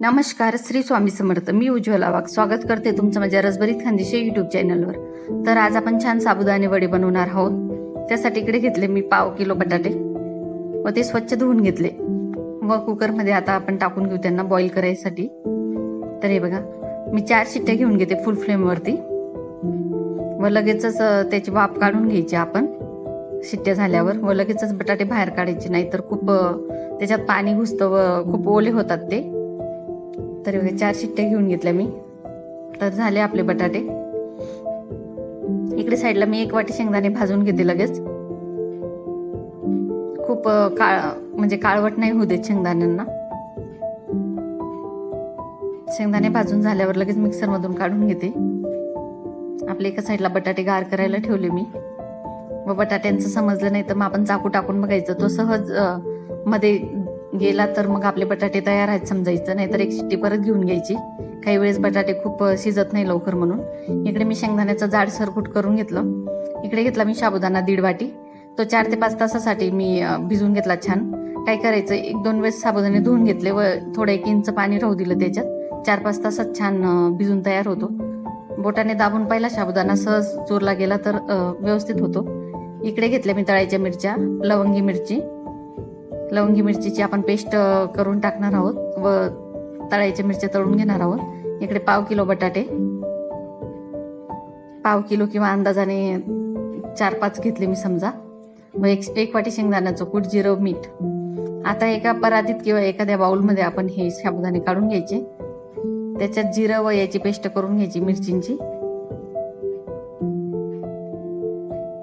नमस्कार श्री स्वामी समर्थ. मी उज्ज्वला वाघ. स्वागत करते तुमचं माझ्या रसभरीत खानदेशी युट्यूब चॅनलवर तर आज आपण छान साबुदाणे वडे बनवणार आहोत. त्यासाठी इकडे घेतले मी पाव किलो बटाटे व ते स्वच्छ धुवून घेतले. व कुकरमध्ये आता आपण टाकून घेऊ त्यांना बॉईल करायसाठी. तर हे बघा मी चार शिट्ट्या घेऊन घेते फुल फ्लेमवरती व लगेचच त्याची वाफ काढून घ्यायची आपण. शिट्ट्या झाल्यावर व लगेचच बटाटे बाहेर काढायचे. नाही तर खूप त्याच्यात पाणी घुसतं व खूप ओले होतात ते. तर बघा चार शिट्ट्या घेऊन घेतल्या मी. तर झाले आपले बटाटे. इकडे साईडला मी एक वाटी शेंगदाणे भाजून घेते लगेच. खूप काळ म्हणजे काळवट नाही होऊ देत शेंगदाण्यांना. शेंगदाणे भाजून झाल्यावर लगेच मिक्सरमधून काढून घेते. आपल्या एका साईडला बटाटे गार करायला ठेवले मी. व बटाट्यांचं समजलं नाही तर मग आपण चाकू टाकून बघायचं. तो सहजमध्ये गेला तर मग आपले बटाटे तयार आहेत समजायचं नाहीतर एक शिट्टी परत घेऊन घ्यायची. काही वेळेस बटाटे खूप शिजत नाही लवकर म्हणून. इकडे मी शेंगदाण्याचं जाड सरकूट करून घेतलं. इकडे घेतला मी साबुदाणा दीड वाटी. तो चार ते पाच तासासाठी मी भिजून भिजवून घेतला छान. काय करायचं एक दोन वेळेस साबुदाणे धुवून घेतले व थोडं एक इंच पाणी राहू दिलं त्याच्यात. चार पाच तासात छान भिजून तयार होतो. बोटाने दाबून पहिला साबुदाणा सहज चोरला गेला तर व्यवस्थित होतो. इकडे घेतल्या मी तळायच्या मिरच्या लवंगी मिरची. लवंगी मिरचीची आपण पेस्ट करून टाकणार आहोत व तळायच्या मिरच्या तळून घेणार आहोत. इकडे पाव किलो बटाटे पाव किलो किंवा अंदाजाने चार पाच घेतले मी समजा. व एक एक वाटी शेंगदाण्याचं कूट जिरं मीठ. आता एका परातीत किंवा एखाद्या बाऊलमध्ये आपण हे साबुदाणे काढून घ्यायचे. त्याच्यात जिरं व याची पेस्ट करून घ्यायची मिरचींची.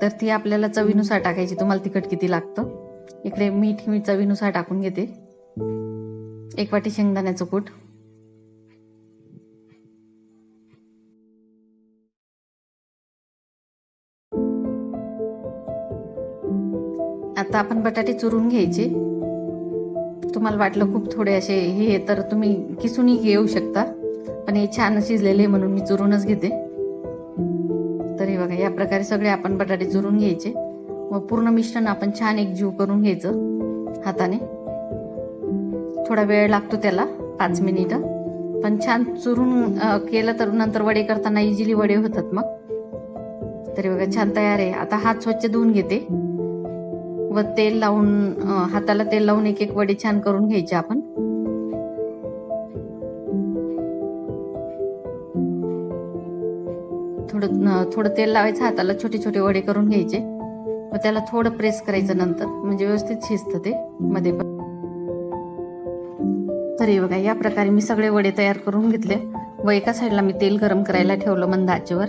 तर ती आपल्याला चवीनुसार टाकायची. तुम्हाला तिखट किती लागतं? इकडे मीठ मी चवीनुसार टाकून घेते. एक वाटी शेंगदाण्याचं कूट. आता आपण बटाटे चुरून घ्यायचे. तुम्हाला वाटलं खूप थोडे असे हे तर तुम्ही किसूनही घेऊ शकता. पण हे छान शिजलेले म्हणून मी चुरूनच घेते. तर हे बघा या प्रकारे सगळे आपण बटाटे चुरून घ्यायचे. व पूर्ण मिश्रण आपण छान एक जीव करून घ्यायचं हाताने. थोडा वेळ लागतो त्याला पाच मिनिटं. पण छान चुरून केलं तर नंतर वडे करताना इझिली वडे होतात मग. तरी बघा छान तयार आहे. आता हात स्वच्छ धुवून घेते. व तेल लावून हाताला तेल लावून एक एक वडे छान करून घ्यायचे आपण. थोडं थोडं तेल लावायचं हाताला छोटे छोटे वडे करून घ्यायचे. मग त्याला थोडं प्रेस करायचं नंतर. म्हणजे व्यवस्थित शिजतं ते मध्ये पण. तर हे बघा या प्रकारे मी सगळे वडे तयार करून घेतले. व एका साईडला मी तेल गरम करायला ठेवलं मंद आचेवर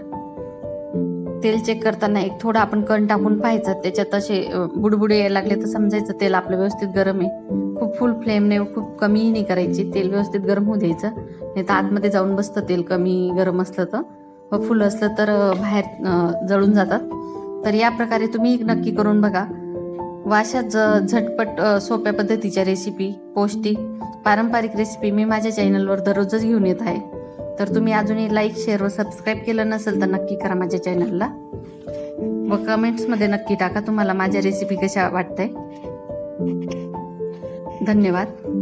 तेल चेक करताना एक थोडं आपण कण टाकून पाहायचं. त्याच्यात असे बुडबुडे यायला लागले तर समजायचं तेल आपलं व्यवस्थित गरम आहे. खूप फुल फ्लेमने खूप कमी नाही करायची. तेल व्यवस्थित गरम होऊ द्यायचं. नाही तर आतमध्ये जाऊन बसतं तेल कमी गरम असलं तर. व फुल असलं तर बाहेर जळून जातात. तर या प्रकारे तुम्ही नक्की करून बघा. व ज झटपट सोप्या पद्धतीच्या रेसिपी पौष्टिक पारंपरिक रेसिपी मी माझ्या चॅनलवर दररोजच घेऊन येत आहे. तर तुम्ही अजूनही लाईक शेअर व सबस्क्राईब केलं नसेल तर नक्की करा माझ्या चॅनलला व कमेंट्समध्ये नक्की टाका तुम्हाला माझ्या रेसिपी कशा वाटतंय. धन्यवाद.